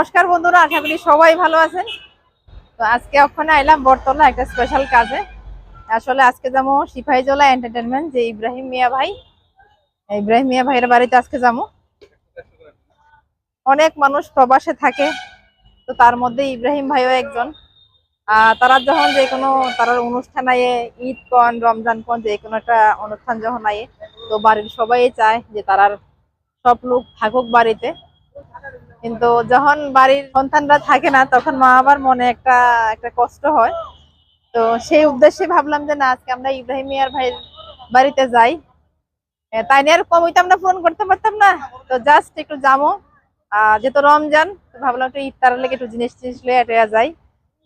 নমস্কার বন্ধুরা, আশা করি সবাই ভালো আছেন। তো আজকে ওখানে আইলাম বটতলা একটা স্পেশাল কাজে। আসলে আজকে যাব সিপাহীজলা এন্টারটেনমেন্ট যে ইব্রাহিম মিয়া ভাই। ইব্রাহিম মিয়া ভাইয়ের বাড়িতে আজকে যাব। অনেক মানুষ প্রবাসে থাকে, তো তার মধ্যে ইব্রাহিম ভাইও একজন। তারা যখন যে কোনো তার অনুষ্ঠান আয়ে ঈদ কন রমজান কন যে কোনো একটা অনুষ্ঠান যখন আয়ে, তো বাড়ির সবাই চায় যে তারার সব লোক থাকুক বাড়িতে। কিন্তু যখন বাড়ির সন্তানরা থাকে না, তখন মা বাবার মনে একটা একটা কষ্ট হয়। তো সেই উদ্দেশ্যে ভাবলাম যে না, আজকে আমরা ইব্রাহিম মিয়ার ভাইয়ের বাড়িতে যাই। তাই নিয়ে আর কম হইতে আমরা ফোন করতে পারতাম না। তো জাস্ট একটু যাব। যেহেতু রমজান, তো ভাবলাম একটু ইফতারের লেগে একটু জিনিস টিনিস লয়ে যাই।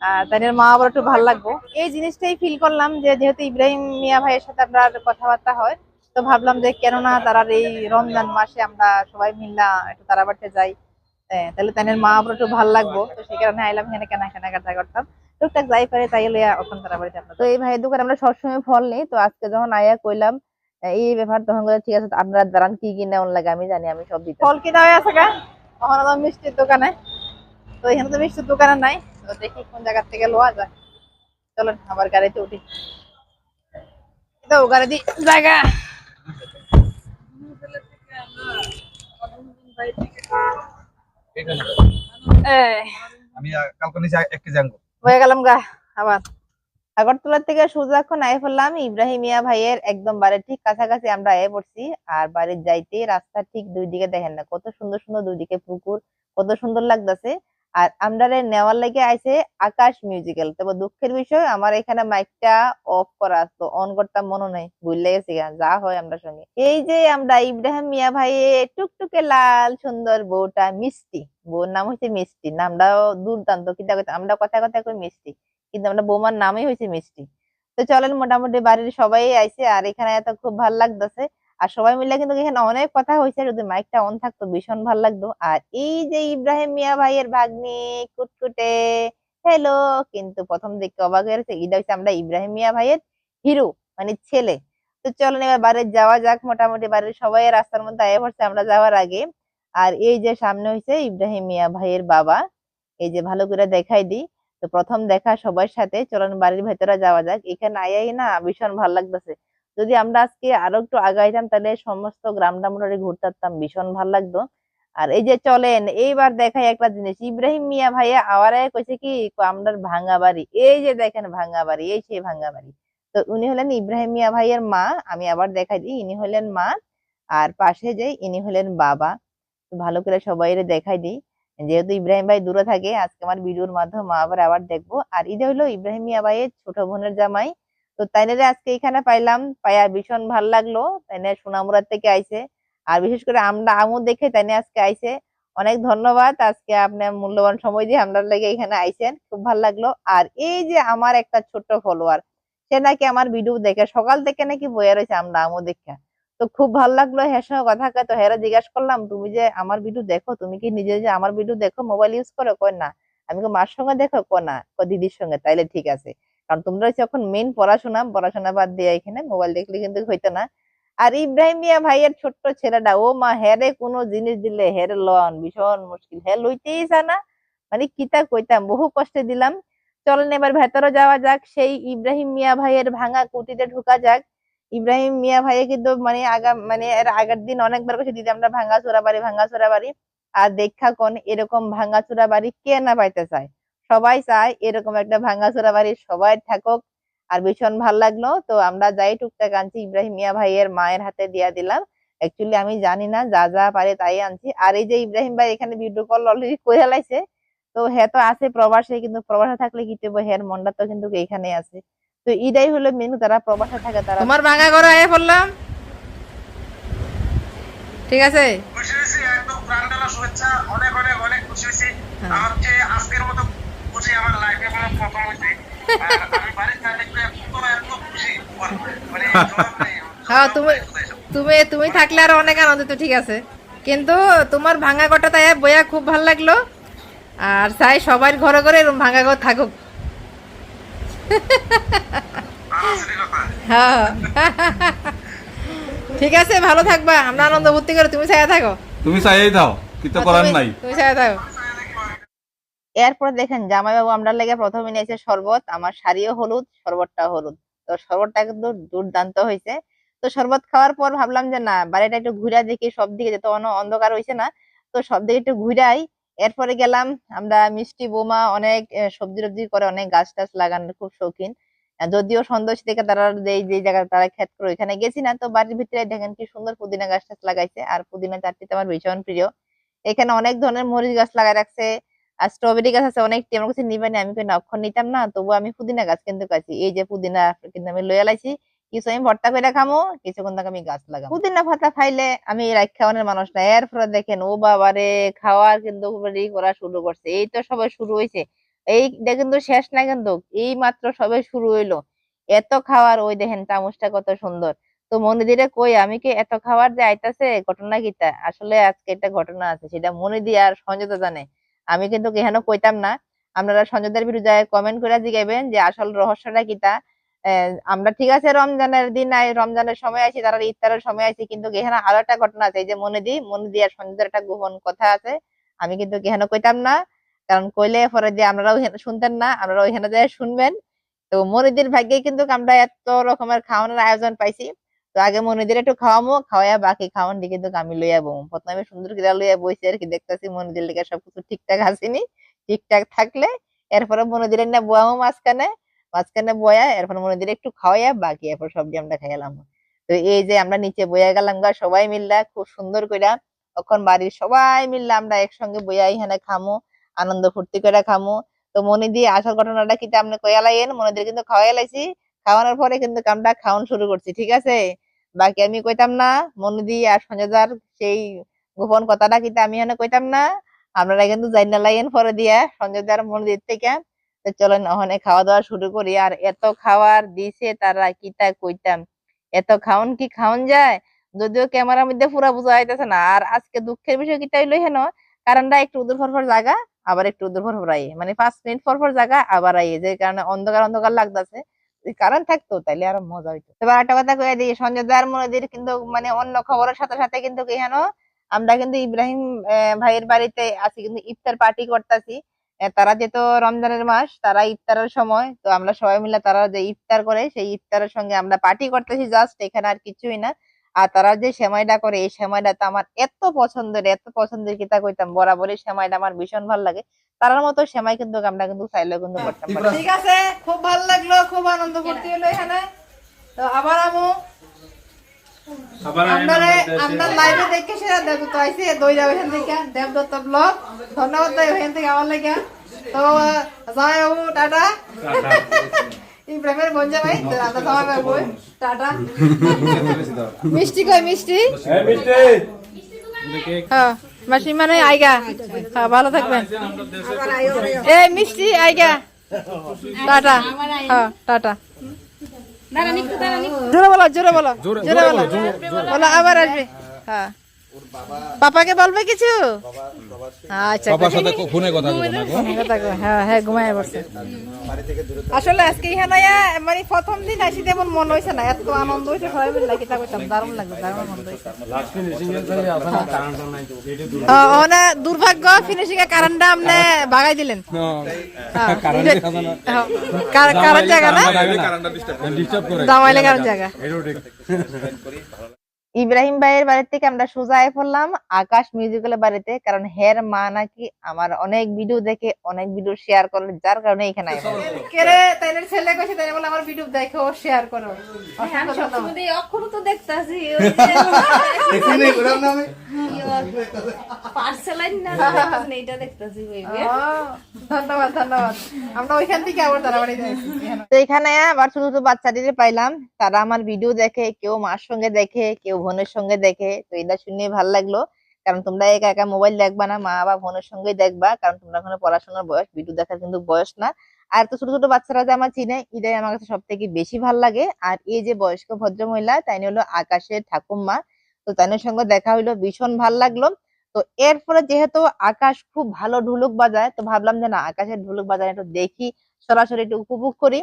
আর তাই মা আবার একটু ভালো লাগবো। এই জিনিসটাই ফিল করলাম যে যেহেতু ইব্রাহিম মিয়া ভাইয়ের সাথে আমরা কথাবার্তা হয়, তো ভাবলাম যে কেননা তারা এই রমজান মাসে আমরা সবাই মিল্লা একটু তারা বাড়িতে যাই। হ্যাঁ, তাহলে তাদের মা আবার একটু ভালো লাগবো। তো সেই কারণে আইলাম এখানে কেনা কেনাকাটা করতাম। টুকটাক যাই পারে তাই লইয়া ওখান তারা বাড়িতে আমরা। তো এই ভাইয়ের দোকানে আমরা সবসময় ফল নেই তো আজকে যখন আয়া কইলাম এই ব্যাপার তখন বলে, ঠিক আছে আপনারা দাঁড়ান কি কি নেওয়ার লাগে আমি জানি আমি সব দিতে ফল কিনা হয়ে আছে গা? তখন তো মিষ্টির দোকানে। তো এখানে তো মিষ্টির দোকানে নাই। তো দেখি কোন জায়গা থেকে লোয়া যায়। চলেন আবার গাড়িতে উঠি। তো গাড়ি দি জায়গা। আমি আহ, কালকে নিচে এক কেজি আনব হয়ে গেলাম গা আবার। আগরতলা থেকে সোজা এখন আয়ে পড়লাম ইব্রাহিমিয়া ভাইয়ের একদম বাড়ির ঠিক কাছাকাছি আমরা আয়ে পড়ছি আর বাড়ির যাইতে রাস্তা ঠিক দুই দিকে দেখেন না কত সুন্দর সুন্দর দুই দিকে পুকুর কত সুন্দর লাগতেছে। আর আমরা নেওয়ার লাগে আইছে আকাশ মিউজিক্যাল তবে দুঃখের বিষয়, আমার এখানে মাইকটা অফ করা আসতো অন করতাম মনে নাই, ভুলে গেছি যা হয় আমরা সঙ্গে এই যে আমরা ইব্রাহিম মিয়া ভাই টুকটুকে লাল সুন্দর বউটা, মিষ্টি। বউর নাম হচ্ছে মিষ্টি, নামটাও দুর্দান্ত, কিন্তু আমরা কথা কথা কই মিষ্টি, কিন্তু আমরা বৌমার নামই হয়েছে মিষ্টি। তো চলেন, মোটামুটি বাড়ির সবাই আইছে, আর এখানে এত খুব ভালো লাগতেছে। আর সবাই মিলে কিন্তু এখানে অনেক কথা হয়েছে। যদি মাইকটা অন থাকতো, ভীষণ ভালো লাগতো। আর এই যে ইব্রাহিম মিয়া ভাইয়ের ভাগ্নি, কুটকুটে হ্যালো কিন্তু প্রথম দিকে অবাক হয়েছে এটা হচ্ছে আমরা ইব্রাহিম মিয়া ভাইয়ের হিরো মানে ছেলে। তো চলেন এবার বাড়ির যাওয়া যাক, মোটামুটি বাড়ির সবাই রাস্তার মধ্যে আয়ে পড়ছে আমরা যাওয়ার আগে। আর এই যে সামনে হয়েছে ইব্রাহিম মিয়া ভাইয়ের বাবা, এই যে ভালো করে দেখাই দিই। তো প্রথম দেখা সবার সাথে, চলুন বাড়ির ভেতরে যাওয়া যাক। এখানে আয়াই না ভীষণ ভালো লাগতেছে। যদি আমরা আজকে আরও একটু আগাইতাম তাহলে সমস্ত গ্রামটা মোটামুটি ঘুরতে ভীষণ ভালো লাগতো। আর এই যে চলেন, এইবার দেখাই একটা জিনিস। ইব্রাহিম মিয়া ভাইয়া আওয়ারে কইছে কি আমরার ভাঙ্গা বাড়ি। এই যে দেখেন ভাঙ্গা বাড়ি, এই সেই ভাঙ্গা বাড়ি। তো উনি হলেন ইব্রাহিম মিয়া ভাইয়ের মা, আমি আবার দেখাই দিই, ইনি হলেন মা, আর পাশে যে ইনি হলেন বাবা। ভালো করে সবাই দেখাই দিই। যেহেতু ইব্রাহিম ভাই দূরে থাকে, আজকে আমার ভিডিওর মাধ্যমে আবার আবার দেখব। আর এটা হলো ইব্রাহিম মিয়া ভাইয়ের ছোট বোনের জামাই তো তাইনারে আজকে এখানে পাইলাম, পাইয়া ভীষণ ভালো লাগল তাইনে সোনামুরার থেকে আইছে। আর বিশেষ করে আমরা আমু দেখে তাইনে আজকে আইছে। অনেক ধন্যবাদ, আজকে আপনার মূল্যবান সময় দিয়ে আমরা লেগে এখানে আইছেন, খুব ভালো লাগল। আর এই যে আমার একটা ছোট্ট ফলোয়ার সে নাকি আমার ভিডিও দেখে, সকাল থেকে নাকি বয়ে রয়েছে আমরা আমু দেখে। তো খুব ভালো লাগল হ্যাঁ সঙ্গে কথা তো হেরা জিজ্ঞাসা করলাম, তুমি যে আমার ভিডিও দেখো, তুমি কি নিজে যে আমার ভিডিও দেখো মোবাইল ইউজ করো? কয় না। আমি মার সঙ্গে দেখো? কো না দিদির সঙ্গে। তাইলে ঠিক আছে। কারণ তোমরা হচ্ছে এখন মেইন পড়াশোনা পড়াশোনা বাদ দিয়ে এখানে মোবাইল দেখলে কিন্তু হইতো না। আর ইব্রাহিম মিয়া ভাইয়ের ছোট্ট ছেলেটা, ও মা হেরে কোনো জিনিস দিলে হেরে লন, ভীষণ মুশকিল। হে লইতেই চায় না মানে কিতা কইতাম, বহু কষ্টে দিলাম। চলেন এবার ভেতরে যাওয়া যাক, সেই ইব্রাহিম মিয়া ভাইয়ের ভাঙা কুটিতে ঢুকা যাক। ইব্রাহিম মিয়া ভাইয়ে কিন্তু মানে আগা মানে এর আগের দিন অনেকবার কইছে, দিদি, আমরা ভাঙা চোরা বাড়ি ভাঙা চোরা বাড়ি আর দেখা কোন এরকম ভাঙা চোরা বাড়ি কে না পাইতে চায়। সবাই চায় এরকম একটা ভাঙা চোরা বাড়ি সবাই থাকুক। আর ভীষণ ভালো লাগল। তো আমরা যাই টুকটাক আনছি। ইব্রাহিম মিয়া ভাইয়ের মায়ের হাতে দিয়া দিলাম। অ্যাকচুয়ালি আমি জানি না যা যা পারে তাই আনছি। আর এই যে ইব্রাহিম ভাই এখানে ভিডিও কল অলরেডি করে লাইছে। তো হ্যাঁ তো আছে প্রবাসে কিন্তু প্রবাসে থাকলে কি করব? হ্যাঁ মনটা তো কিন্তু এখানে আছে। তো এটাই হলো মেনু তারা প্রবাসে থাকে তারা তোমার ভাঙা ঘরে আয়ে পড়লাম। ঠিক আছে? খুশি হয়েছি একদম প্রাণডালা শুভেচ্ছা। অনেক অনেক অনেক খুশি হয়েছি। হ্যাঁ। চেয়ে আজকের মতো খুশি আমার লাইফে কোনো আর আমি বাড়ির এত এত খুশি। মানে হ্যাঁ তুমি তুমি তুমি থাকলে আর অনেক আনন্দ তো ঠিক আছে। কিন্তু তোমার ভাঙা ঘরটা তাই বইয়া খুব ভালো লাগল। আর চাই সবার ঘরে ঘরে এরকম ভাঙা ঘর থাকুক। হ্যাঁ। ঠিক আছে ভালো থাকবা। আমরা আনন্দ ভর্তি করে তুমি ছায়া থাকো। তুমি চাইয়াই দাও কিছু করার তুমি- নাই। তুমি ছায়া থাকো। এরপর দেখেন, জামাইবাবু আমরা লেগে প্রথমে নিয়েছে শরবত, আমার শাড়িও হলুদ শরবতটা হলুদ। তো শরবতটা কিন্তু দুর্দান্ত হয়েছে। তো শরবত খাওয়ার পর ভাবলাম যে, না, বাড়িটা একটু ঘুরে দেখি, সব দিকে অন- অন্ধকার হয়েছে না, তো সব দিকে একটু ঘুরাই। এরপরে গেলাম, আমরা মিষ্টি, বোমা অনেক সবজি টবজি করে অনেক গাছ টাছ লাগানোর খুব শৌখিন। যদিও সন্দেশ থেকে তারা যেই যে জায়গায় তারা ক্ষেত করে ওইখানে গেছি না, তো বাড়ির ভিতরে দেখেন কি সুন্দর পুদিনা গাছ টাছ লাগাইছে, আর পুদিনা চাটনিতে আমার ভীষণ প্রিয়। এখানে অনেক ধরনের মরিচ গাছ লাগাই রাখছে আর স্ট্রবেরি গাছ আছে, অনেকটি আমার কাছে নিবানি আমি না, অক্ষর নিতাম না তবু আমি পুদিনা গাছ কিন্তু কাছি। এই যে পুদিনা কিন্তু আমি লইয়া লাইছি কিছু আমি ভর্তা করে খামো, কিছুক্ষণ আমি গাছ লাগাবো পুদিনা পাতা খাইলে আমি রাখ খাওয়ানোর মানুষ না, এরপরে দেখেন, ও বাবারে, খাওয়ার কিন্তু করা শুরু করছে। এই তো সবাই শুরু হয়েছে এইটা কিন্তু শেষ না কিন্তু, এই মাত্র সবাই শুরু হইল। এত খাওয়ার, ওই দেখেন চামচটা কত সুন্দর। তো মনিদিরে কই, আমি কি এত খাওয়ার যে আইতাছে, ঘটনা কিতা? আসলে আজকে একটা ঘটনা আছে, সেটা মনিদি আর সঞ্জয় জানে। আমি কিন্তু কেন কইতাম না। আপনারা সঞ্জয়দের বিরুদ্ধে কমেন্ট করে জিগাইবেন যে আসল রহস্যটা কিতা আহ, আমরা ঠিক আছে রমজানের দিন আই রমজানের সময় আছি তারা ইফতারের সময় আছি কিন্তু এখানে আরও একটা ঘটনা আছে এই যে মনিদি মনিদি আর সঞ্জয়ের একটা গোপন কথা আছে। আমি কিন্তু কেন কইতাম না কারণ কইলে পরে যে হেন- শুনতেন না আপনারা ওইখানে যায় শুনবেন। তো মনিদির ভাগ্যে কিন্তু আমরা এত রকমের খাওয়ানোর আয়োজন পাইছি। তো আগে মনিদির একটু খাওয়ামো, খাওয়াইয়া বাকি খাওয়ান দিয়ে কিন্তু আমি লইয়া বউ প্রথমে সুন্দর করে লইয়া বইছি আর কি, দেখতেছি মনিদির লেগে সবকিছু ঠিকঠাক আসেনি। ঠিকঠাক থাকলে এরপরে মনিদির না বোয়ামো মাঝখানে মাঝখানে বয়া, এরপর মনিদির একটু খাওয়াইয়া বাকি, এরপর সবজি আমরা খাইলাম তো এই যে আমরা নিচে বইয়া গেলাম গা সবাই মিললা, খুব সুন্দর কইরা তখন বাড়ির সবাই মিললা আমরা একসঙ্গে বইয়া এখানে খামো, আনন্দ ফুর্তি করে খামো। তো মনি দিয়ে আসার ঘটনাটা কিন্তু আপনি লাইয়েন? মনিদির কিন্তু খাওয়াই লাইছি, খাওয়ানোর পরে কিন্তু আমরা খাওয়ান শুরু করছি, ঠিক আছে? বাকি আমি কইতাম না মনিদি আর সঞ্জয়দার সেই গোপন কথাটা কিন্তু আমি এখানে কইতাম না। আপনারা কিন্তু যাই না লাইন পরে দিয়া সঞ্জয়দার মনিদির থেকে। চলেন ওখানে খাওয়া দাওয়া শুরু করি। আর এত খাবার দিছে তারা কিতা কইতাম। এত খাওন কি খাওন যায়? যদিও ক্যামেরার মধ্যে পুরা বোঝা যাইতেছে না। আর আজকে দুঃখের বিষয় কিটা হইল হেন, কারণটা একটু উদুর ফরফর জায়গা আবার একটু উদুর ফরফর আইয়ে। মানে পাঁচ মিনিট পরপর জায়গা আবার আইয়ে। যে কারণে অন্ধকার অন্ধকার লাগতেছে। কারণ থাকতো, তাইলে আরও মজা হইতো। এবার একটা কথা কয়ে দিই, সঞ্জয় দার মনোদির কিন্তু মানে অন্য খবরের সাথে সাথে কিন্তু এখানে আমরা কিন্তু ইব্রাহিম ভাইয়ের বাড়িতে আছি, কিন্তু ইফতার পার্টি করতেছি। তারা যেহেতু রমজানের মাস, তারা ইফতারের সময়, তো আমরা সবাই মিলে তারা যে ইফতার করে, সেই ইফতারের সঙ্গে আমরা পার্টি করতেছি জাস্ট এখানে আর কিছুই না। আর তারা যে সেমাইটা করে এই সেমাইটা তো আমার এত পছন্দের এত পছন্দের কিতা কইতাম। বরাবরই সেমাইটা আমার ভীষণ ভালো লাগে। তার মতো সেমাই কিন্তু আমরা কিন্তু চাইলেও কিন্তু করতাম। ঠিক আছে খুব ভালো লাগল খুব আনন্দ ফুর্তি হলো এখানে। তো আবার আমু ধন্যবাদ আমার লাগে। তো যাই টাটা। ইব্রাহিমের সবাই বাবু টাটা। মিষ্টি কই মিষ্টি? হ্যাঁ মাসি মানে আইগা। হ্যাঁ ভালো থাকবেন। এ মিষ্টি আইগা। টাটা। হ্যাঁ টাটা। জোরে বলো জোরে বলো জোরে বলো। বলো আবার আসবে। হ্যাঁ। পাপাকে বলবে কিছু? আচ্ছা বাবার সাথে ফোনে কথা বলব কথা হ্যাঁ হ্যাঁ ঘুমায় আসলে আজকে মানে প্রথম দিন আসি তেমন মন হয়েছে না। এত আনন্দ হয়েছে সবাই মিলে কিতা করতাম দারুণ লাগবে দারুণ আনন্দ হয়েছে ওনা দুর্ভাগ্য। ফিনিশিং এর কারণটা আপনি বাগাই দিলেন। কারণ না। হ্যাঁ, কার- কারণ জায়গা না? ডিস্টার্ব করে। জামাইলে কারণ জায়গা। ইব্রাহিম ভাইয়ের বাড়ি থেকে আমরা সোজা আয় পড়লাম আকাশ মিউজিক্যালের বাড়িতে কারণ হের মা নাকি আমার অনেক ভিডিও দেখে অনেক ভিডিও শেয়ার করে যার কারণে এখানে। কেরে তাইনের ছেলে কইছে তাই বলে আমার ভিডিও দেখো শেয়ার করো। অসংখ্য ধন্যবাদ। অক্ষর তো দেখতাছি। পার্সেলাইন না এটা দেখতাছি ও, ধন্যবাদ ধন্যবাদ। আমরা ওইখান থেকে আবার তাড়াতাড়ি যাইছি তো এখানে আবার ছোট ছোট বাচ্চাদের পাইলাম তারা আমার ভিডিও দেখে কেউ মার সঙ্গে দেখে কেউ বোনের সঙ্গে দেখে তো এটা শুনে ভালো লাগল। কারণ তোমরা একা একা মোবাইল দেখবা না, মা বা বোনের সঙ্গে দেখবা, কারণ তোমরা এখন পড়াশোনার বয়স ভিডিও দেখার কিন্তু বয়স না। আর তো ছোট ছোট বাচ্চারা যে আমার চিনে, এটাই আমার কাছে সব থেকে বেশি ভালো লাগে। আর এই যে বয়স্ক ভদ্র মহিলা তাই হলো আকাশের ঠাকুমা তো তাইনের সঙ্গে দেখা হইল, ভীষণ ভালো লাগল। তো এরপরে যেহেতু আকাশ খুব ভালো ঢুলুক বাজায়, তো ভাবলাম যে না, আকাশের ঢুলুক বাজায় একটু দেখি, সরাসরি একটু উপভোগ করি।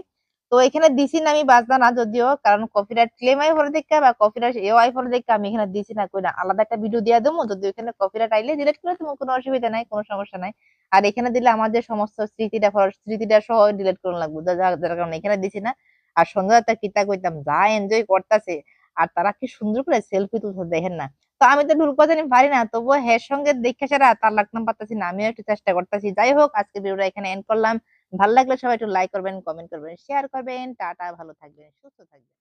তো এখানে দিছি না আমি বাজনা না যদিও, কারণ কপিরাইট ক্লেম আই ফলে দেখা বা কপিরাইট এও আই ফলে দেখা, আমি এখানে দিছি না কই না আলাদা একটা ভিডিও দিয়া দেবো যদি ওখানে কপিরাইট আইলে ডিলিট করে তোমার কোনো অসুবিধা নাই, কোনো সমস্যা নাই। আর এখানে দিলে আমার যে সমস্ত স্মৃতিটা স্মৃতিটা সহ ডিলিট করুন লাগবে যার কারণে এখানে দিছি না। আর সন্ধ্যা একটা কিতা কইতাম, যা এনজয় করতেছে, আর তারা কি সুন্দর করে সেলফি তুলছে, দেখেন না। তো আমি তো ঢুলকো জানি পারি না, তবুও হের সঙ্গে দেখে সারা তার লাগতাম পারতেছি না, আমিও একটু চেষ্টা করতেছি। যাই হোক আজকে ভিডিওটা এখানে এন্ড করলাম। ভালো লাগলে সবাই একটু লাইক করবেন কমেন্ট করবেন শেয়ার করবেন, টাটা, ভালো থাকবেন, সুস্থ থাকবেন।